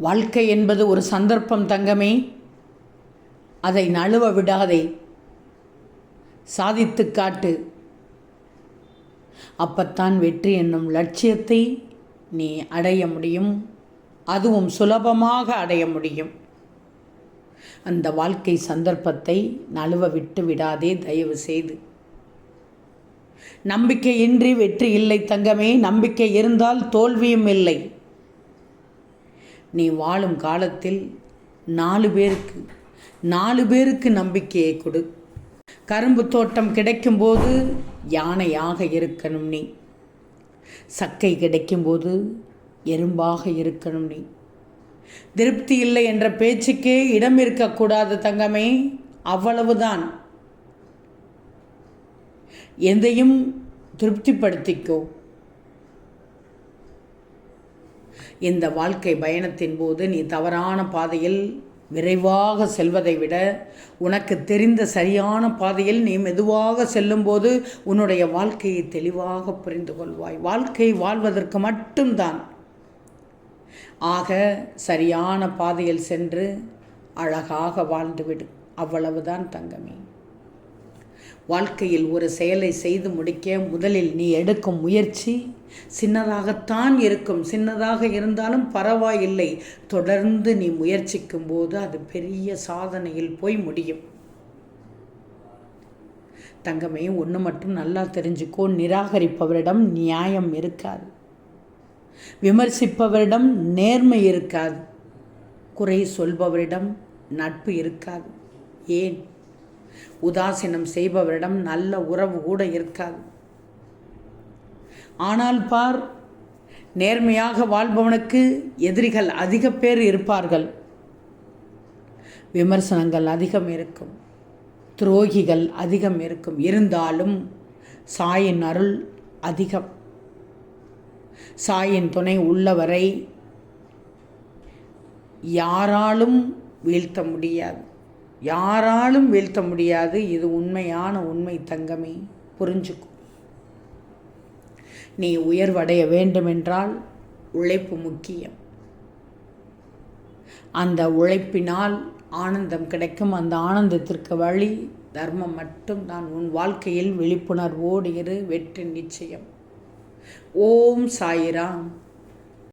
வாழ்க்கை என்பது ஒரு சந்தர்ப்பம் தங்கமே. அதை நழுவ விடாதே. சாதித்து காட்டு. அப்பத்தான் வெற்றி என்னும் லட்சியத்தை நீ அடைய முடியும். அதுவும் சுலபமாக அடைய முடியும். அந்த வாழ்க்கை சந்தர்ப்பத்தை நழுவ விட்டு விடாதே தயவு செய்து. நம்பிக்கையின்றி வெற்றி இல்லை தங்கமே. நம்பிக்கை இருந்தால் தோல்வியும் இல்லை. நீ வாழும் காலத்தில் நாலு பேருக்கு நாலு பேருக்கு நம்பிக்கையை கொடு. கரும்பு தோட்டம் கிடைக்கும்போது யானையாக இருக்கணும் நீ. சக்கை கிடைக்கும்போது எறும்பாக இருக்கணும் நீ. திருப்தி இல்லை என்ற பேச்சுக்கே இடம் இருக்கக்கூடாது தங்கமே அவ்வளவுதான். எதையும் திருப்திப்படுத்திக்கோ. இந்த வாழ்க்கை பயணத்தின் போது நீ தவறான பாதையில் விரைவாக செல்வதை விட உனக்கு தெரிந்த சரியான பாதையில் நீ மெதுவாக செல்லும்போது உன்னுடைய வாழ்க்கையை தெளிவாக புரிந்து கொள்வாய். வாழ்க்கை வாழ்வதற்கு மட்டும்தான். ஆக சரியான பாதையில் சென்று அழகாக வாழ்ந்துவிடு. அவ்வளவுதான் தங்கமே. வாழ்க்கையில் ஒரு செயலை செய்து முடிக்க முதலில் நீ எடுக்கும் முயற்சி சின்னதாகத்தான் இருக்கும். சின்னதாக இருந்தாலும் பரவாயில்லை. தொடர்ந்து நீ முயற்சிக்கும் போது அது பெரிய சாதனையில் போய் முடியும். தங்கமே ஒன்று மட்டும் நல்லா தெரிஞ்சுக்கோ. நிராகரிப்பவரிடம் நியாயம் இருக்காது. விமர்சிப்பவரிடம் நேர்மை இருக்காது. குறை சொல்பவரிடம் நட்பு இருக்காது. ஏன்? உதாசீனம் செய்பவரிடம் நல்ல உறவு கூட இருக்காது. ஆனால் பார் நேர்மையாக வாழ்பவனுக்கு எதிரிகள் அதிக பேர் இருப்பார்கள். விமர்சனங்கள் அதிகம் இருக்கும். துரோகிகள் அதிகம் இருக்கும். இருந்தாலும் சாயின் அருள் அதிகம். சாயின் துணை உள்ளவரை யாராலும் வீழ்த்த முடியாது. யாராலும் வீழ்த்த முடியாது. இது உண்மையான உண்மை தங்கமே. புரிஞ்சுக்கும் நீ உயர்வடைய வேண்டுமென்றால் உழைப்பு முக்கியம். அந்த உழைப்பினால் ஆனந்தம் கிடைக்கும். அந்த ஆனந்தத்திற்கு வழி தர்மம் மட்டும் நான் உன் வாழ்க்கையில் விழிப்புணர்வோடு இரு. வெற்றி நிச்சயம். ஓம் சாயிராம்.